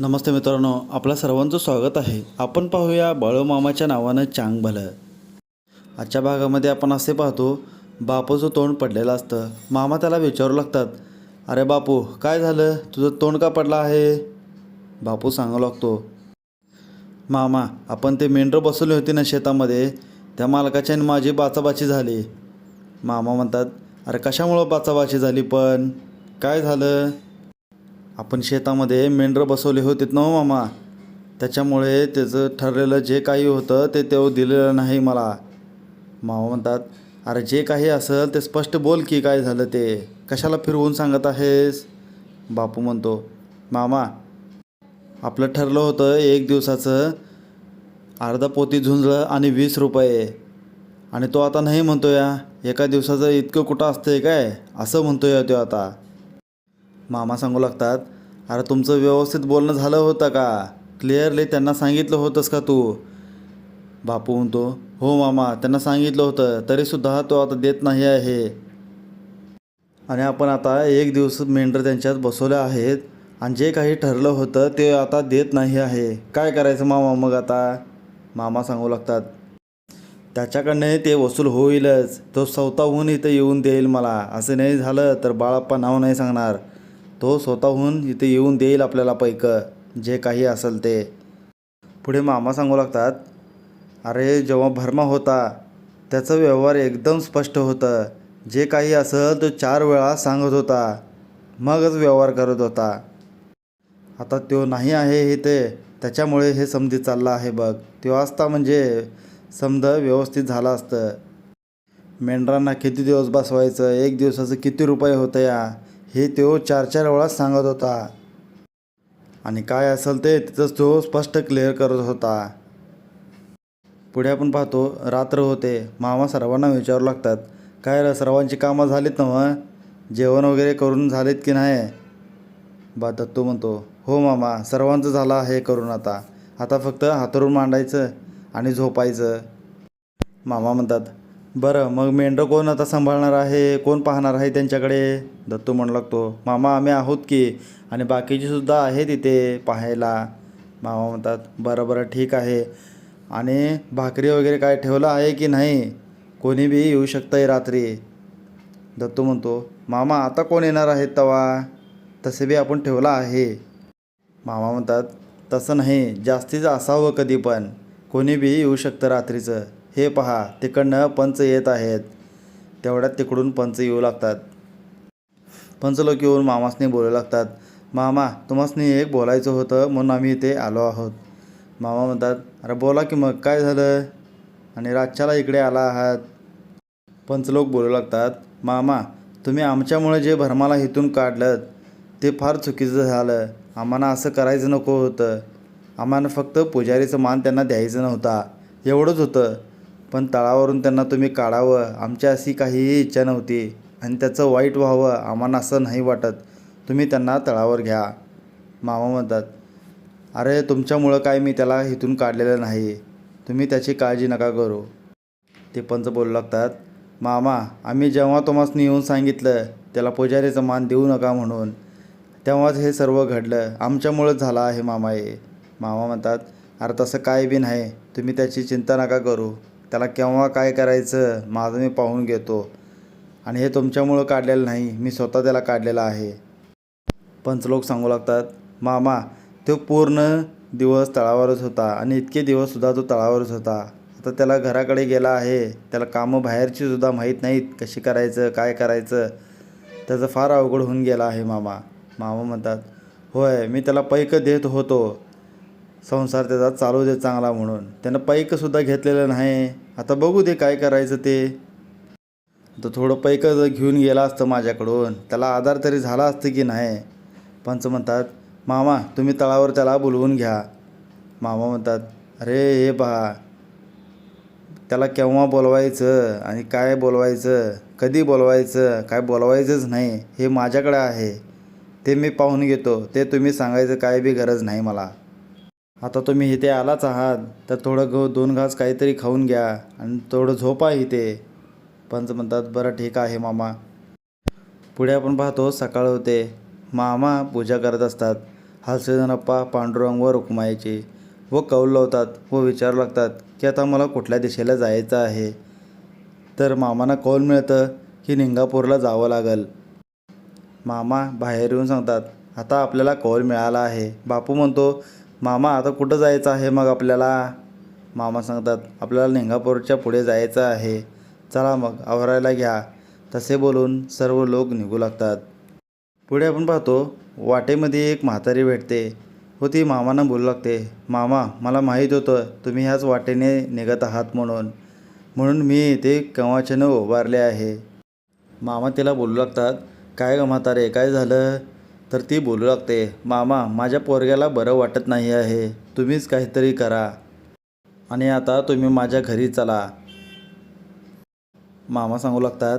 नमस्ते मित्रांनो आपल्या सर्वांचं स्वागत आहे. आपण पाहूया बाळूमामाच्या नावानं चांग भलं. आजच्या भागामध्ये आपण असे पाहतो बापूचं तोंड पडलेलं असतं. मामा त्याला विचारू लागतात अरे बापू काय झालं? तुझं तोंड का पडलं आहे? बापू सांगू लागतो मामा आपण ते मेंढरं बसवली होती ना शेतामध्ये त्या मालकाच्या आणि माझी बाचाबाची झाली. मामा म्हणतात अरे कशामुळं बाचाबाची झाली पण? काय झालं? आपण शेतामध्ये मेंढरं बसवले होते ना मामा त्याच्यामुळे त्याचं ठरलेलं जे काही होतं ते तेव्हा दिलेलं नाही मला. मामा म्हणतात अरे जे काही असेल ते स्पष्ट बोल की काय झालं ते. कशाला फिरवून सांगत आहेस? बापू म्हणतो मामा आपलं ठरलं होतं एक दिवसाचं अर्धा पोती झुंजळं आणि वीस रुपये. आणि तो आता नाही म्हणतो या एका दिवसाचं इतकं कुठं असतंय काय? असं म्हणतोय तो आता. मामा सांगू लागतात अरे तुमचं व्यवस्थित बोलणं झालं होतं का? क्लिअरली त्यांना सांगितलं होतंस का तू? बापू म्हणतो हो मामा त्यांना सांगितलं होतं तरीसुद्धा तो आता देत नाही आहे. आणि आपण आता एक दिवस मेंढर त्यांच्यात बसवल्या आहेत आणि जे काही ठरलं होतं ते आता देत नाही आहे. काय करायचं मामा मग आता? मामा सांगू लागतात त्याच्याकडनं ते वसूल होईलच. तो स्वतःहून इथं येऊन देईल मला. असं नाही झालं तर बाळाप्पा नाव नाही सांगणार. तो स्वतःहून इथे येऊन देईल आपल्याला पैकं जे काही असेल ते. पुढे मामा सांगू लागतात अरे जेव्हा भरमा होता त्याचं व्यवहार एकदम स्पष्ट होतं. जे काही असेल तो चार वेळा सांगत होता मगच व्यवहार करत होता. आता तो नाही आहे हे ते त्याच्यामुळे हे समधी चाललं आहे बघ. तो असता म्हणजे समज व्यवस्थित झालं असतं. मेंढरांना किती दिवस बसवायचं? एक दिवसाचं किती रुपये होतं या? हे तो चार चार वेळा सांगत होता. आणि काय असेल ते तिथंच तो स्पष्ट क्लिअर करत होता. पुढे आपण पाहतो रात्र होते. मामा सर्वांना विचारू लागतात काय र सर्वांची कामं झालीत ना मग? जेवण वगैरे करून झालेत की नाही? बा दत्तू म्हणतो हो मामा सर्वांचं झालं आहे करून आता. आता फक्त हातरून मांडायचं आणि झोपायचं. मामा म्हणतात बरं मग मेंढरं कोण आता सांभाळणार आहे? कोण पाहणार आहे त्यांच्याकडे? दत्तू म्हणू लागतो. मामा आम्ही आहोत की? आणि बाकीचीसुद्धा आहे तिथे पाहायला. मामा म्हणतात बरं बरं ठीक आहे. आणि भाकरी वगैरे काय ठेवलं आहे की नाही? कोणी बी येऊ शकतं आहे रात्री. दत्तू म्हणतो मामा आता कोण येणार आहेत तवा? तसे बी आपण ठेवला आहे. मामा म्हणतात तसं नाही जास्तीचं असावं कधी पण. कोणी बी येऊ शकतं रात्रीचं. हे पहा तिकडनं पंच येत आहेत. तेवढ्यात तिकडून पंच येऊ लागतात. पंच लोक येऊन मामासनी बोलू लागतात. मामा तुम्हासनी एक बोलायचं होतं म्हणून आम्ही इथे आलो आहोत. मामा म्हणतात अरे बोला की मग काय झालं? आणि रातच्याला इकडे आला आहात. पंच लोक बोलू लागतात मामा तुम्ही आमच्यामुळे जे भरमाला इथून काढलं ते फार चुकीचं झालं. आम्हाला असं करायचं नको होतं. आम्हाला फक्त पुजारीचं मान त्यांना द्यायचं नव्हता. एवढंच होतं. पण तळावरून त्यांना तुम्ही काढावं. आमची अशी काहीही इच्छा नव्हती. आणि त्याचं वाईट व्हावं आम्हाला असं नाही वाटत. तुम्ही त्यांना तळावर घ्या. मामा म्हणतात अरे तुमच्यामुळं काय मी त्याला इथून काढलेलं नाही. तुम्ही त्याची काळजी नका करू. ते पंच बोलू लागतात मामा आम्ही जेव्हा तुम्हाला येऊन सांगितलं त्याला पुजारीचं मान देऊ नका म्हणून. तेव्हाच हे सर्व घडलं. आमच्यामुळंच झालं आहे मामा हे मामा म्हणतात अरे तसं काय बी नाही. तुम्ही त्याची चिंता नका करू. त्याला केव्हा काय करायचं माझं मी पाहून घेतो. आणि हे तुमच्यामुळं काढलेलं नाही मी स्वतः त्याला काढलेलं आहे. पंचलोक सांगू लागतात मामा तो पूर्ण दिवस तळावरच होता आणि इतके दिवससुद्धा तो तळावरच होता. आता त्याला घराकडे गेला आहे त्याला कामं बाहेरची सुद्धा माहीत नाहीत कशी करायचं काय करायचं. त्याचं फार अवघड होऊन गेला आहे मामा. मामा म्हणतात होय मी त्याला पैक देत होतो. संसार त्याचा चालू दे चांगला म्हणून. त्यानं पैकसुद्धा घेतलेलं नाही. आता बघू दे काय करायचं ते. तर थोडं पैक जर घेऊन गेला असतं माझ्याकडून त्याला आधार तरी झाला असतं की नाही? पंच म्हणतात मामा तुम्ही तळावर त्याला बोलवून घ्या. मामा म्हणतात अरे हे पहा. त्याला केव्हा बोलवायचं आणि काय बोलवायचं कधी बोलवायचं काय बोलवायचंच नाही हे माझ्याकडे आहे. ते मी पाहून घेतो. ते तुम्ही सांगायचं काय बी गरज नाही मला. आता तुम्ही इथे आलाच आहात तर थोडं गहू दोन घास काहीतरी खाऊन घ्या आणि थोडं झोपा इथे. पंच म्हणतात बरं ठीक आहे मामा. पुढे आपण पाहतो सकाळ होते. मामा पूजा करत असतात. हलसेजनप्पा पांडुरंग व रुक्माईची. व कौल लावतात व विचारू लागतात की आता मला कुठल्या दिशेला जायचं आहे. तर मामांना कौल मिळतं की निंगापूरला जावं लागल. मामा बाहेर येऊन सांगतात आता आपल्याला कौल मिळाला आहे. बापू म्हणतो मामा आता कुठं जायचं आहे मग आपल्याला? मामा सांगतात आपल्याला निंगापूरच्या पुढे जायचं आहे. चला मग आवरायला घ्या. तसे बोलून सर्व लोक निघू लागतात. पुढे आपण पाहतो वाटेमध्ये एक म्हातारी भेटते. व ती मामांना बोलू लागते मामा मला माहीत होतं तुम्ही ह्याच वाटेने निघत आहात म्हणून. म्हणून मी इथे कवाच्यानं उभारले आहे. मामा तिला बोलू लागतात काय ग म्हातारे काय झालं? तर ती बोलू लागते मामा माझ्या पोरग्याला बरं वाटत नाही आहे तुम्हीच काहीतरी करा. आणि आता तुम्ही माझ्या घरी चला. मामा सांगू लागतात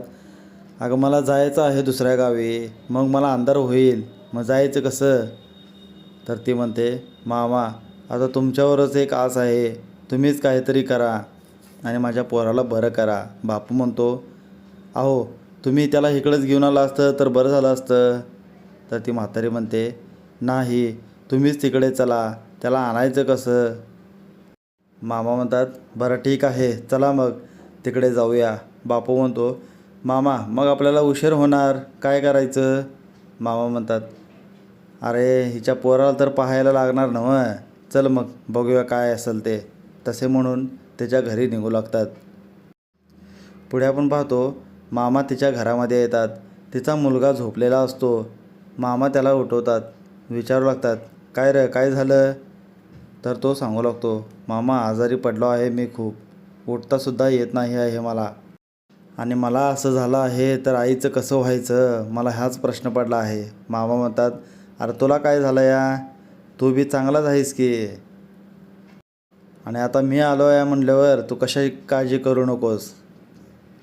अगं मला जायचं आहे दुसऱ्या गावी मग मला अंधार होईल मग जायचं कसं? तर ती म्हणते मामा आता तुमच्यावरच एक आस आहे तुम्हीच काहीतरी करा आणि माझ्या पोराला बरं करा. बापू म्हणतो अहो तुम्ही त्याला इकडंच घेऊन आला असतं तर बरं झालं असतं. तर ती म्हातारी म्हणते नाही तुम्हीच तिकडे चला त्याला आणायचं कसं? मामा म्हणतात बरं ठीक आहे चला मग तिकडे जाऊया. बापू म्हणतो मामा मग आपल्याला उशीर होणार काय करायचं? मामा म्हणतात अरे हिच्या पोराला तर पाहायला लागणार नव्ह चल मग बघूया काय असेल ते. तसे म्हणून त्याच्या घरी निघू लागतात. पुढे आपण पाहतो मामा तिच्या घरामध्ये येतात. तिचा मुलगा झोपलेला असतो. मामा त्याला उठवतात. विचारू लागतात काय रे काय झालं? तर तो सांगू लागतो मामा आजारी पडलो आहे मी खूप. उठतासुद्धा येत नाही आहे मला. आणि मला असं झालं आहे तर आईचं कसं व्हायचं? मला हाच प्रश्न पडला आहे. मामा म्हणतात अरे तुला काय झालं या? तू बी चांगलाच आहेस की. आणि आता मी आलो आहे म्हणल्यावर तू कशाची काळजी करू नकोस.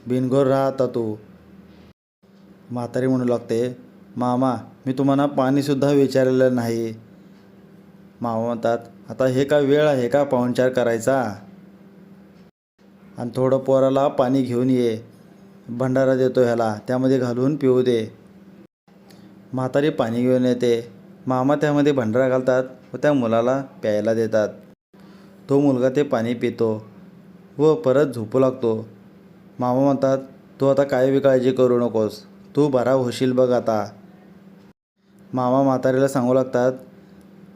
बिनघोर राहा आता तू. म्हातारी म्हणू लागते मामा मी तुम्हाला पाणीसुद्धा विचारलेलं नाही. मामा म्हणतात आता हे का वेळ आहे का पाहुणचार करायचा? आणि थोडं पोराला पाणी घेऊन ये. भंडारा देतो ह्याला. त्यामध्ये घालून पिऊ दे. म्हातारी पाणी घेऊन येते. मामा त्यामध्ये भंडारा घालतात व त्या मुलाला प्यायला देतात. तो मुलगा ते पाणी पितो व परत झोपू लागतो. मामा म्हणतात तू आता काय बी काळजी करू नकोस. तू बरा होशील बघ आता. मामा म्हातारीला सांगू लागतात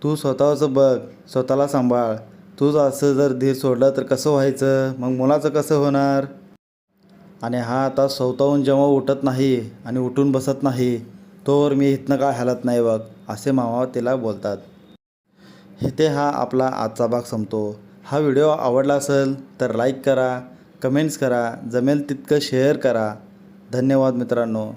तू स्वतःचं बघ स्वतःला सांभाळ. तूच असं जर धीर सोडलं तर कसं व्हायचं? मग मुलाचं कसं होणार? आणि हा आता स्वतःहून जेव्हा उठत नाही आणि उठून बसत नाही तोवर मी इथनं काय हालत नाही बघ असे मामा तिला बोलतात. इथे हा आपला आजचा भाग संपतो. हा व्हिडिओ आवडला असेल तर लाईक करा कमेंट्स करा जमेल तितकं शेअर करा. धन्यवाद मित्रांनो.